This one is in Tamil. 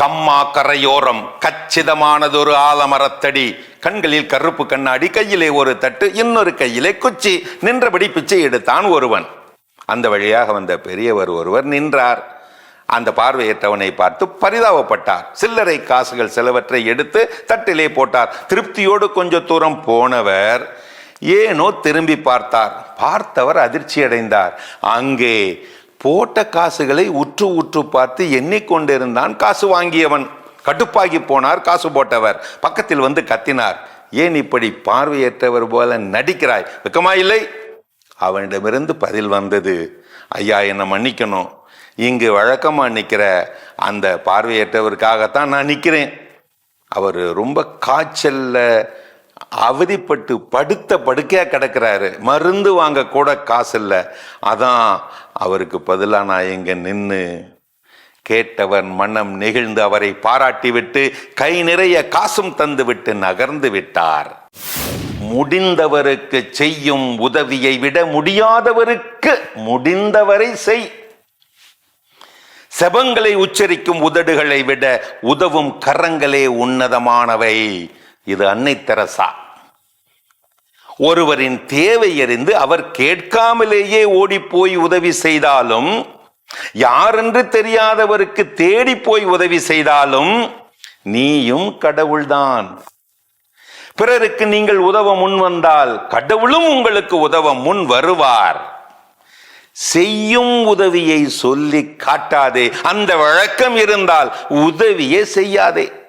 கம்மா கரையோரம் கச்சிதமானதொரு ஆலமரத்தடி. கண்களில் கருப்பு கண்ணாடி கையிலே ஒரு தட்டு இன்னொரு கையிலே குச்சி. நின்றபடி பிச்சை எடுத்தான் ஒருவன். அந்த வழியாக வந்த பெரியவர் ஒருவர் நின்றார். அந்த பார்வையற்றவனை பார்த்து பரிதாபப்பட்டார். சில்லறை காசுகள் சிலவற்றை எடுத்து தட்டிலே போட்டார். திருப்தியோடு கொஞ்ச தூரம் போனவர் ஏனோ திரும்பி பார்த்தார். பார்த்தவர் அதிர்ச்சி அடைந்தார் அங்கே போட்ட காசுகளை உற்று உற்று பார்த்து எண்ணிக்கொண்டிருந்தான் காசு வாங்கியவன். கடுப்பாகி போனார் காசு போட்டவர். பக்கத்தில் வந்து கத்தினார். ஏன் இப்படி பார்வையற்றவர் போல நடிக்கிறாய்? வெக்கமா இல்லை? அவனிடமிருந்து பதில் வந்தது ஐயா என்னை மன்னிக்கணும். இங்கு வழக்கமா நிற்கிற அந்த பார்வையற்றவருக்காகத்தான் நான் நிற்கிறேன் அவர் ரொம்ப காய்ச்சல்ல அவதிப்பட்டு படுத்த படுக்கையா கிடக்கிறாரு. மருந்து வாங்க கூட காசு இல்லை. அதான் அவருக்கு பதிலாக நான் இங்க நின்று கேட்டவன் மனம் நெகிழ்ந்து அவரை பாராட்டிவிட்டு கை நிறைய காசும் தந்துவிட்டு நகர்ந்து விட்டார். முடிந்தவருக்கு செய்யும் உதவியை விட முடியாதவருக்கு முடிந்தவரை செய். செபங்களை உச்சரிக்கும் உதடுகளை விட உதவும் கரங்களே உன்னதமானவை. இது அன்னை தெரசா. ஒருவரின் தேவை அறிந்து அவர் கேட்காமலேயே ஓடிப்போய் உதவி செய்தாலும் யாரென்று தெரியாதவருக்கு தேடி போய் உதவி செய்தாலும் நீயும் கடவுள்தான். பிறருக்கு நீங்கள் உதவ முன் வந்தால் கடவுளும் உங்களுக்கு உதவ முன் வருவார். செய்யும் உதவியை சொல்லி காட்டாதே. அந்த வழக்கம் இருந்தால் உதவியே செய்யாதே.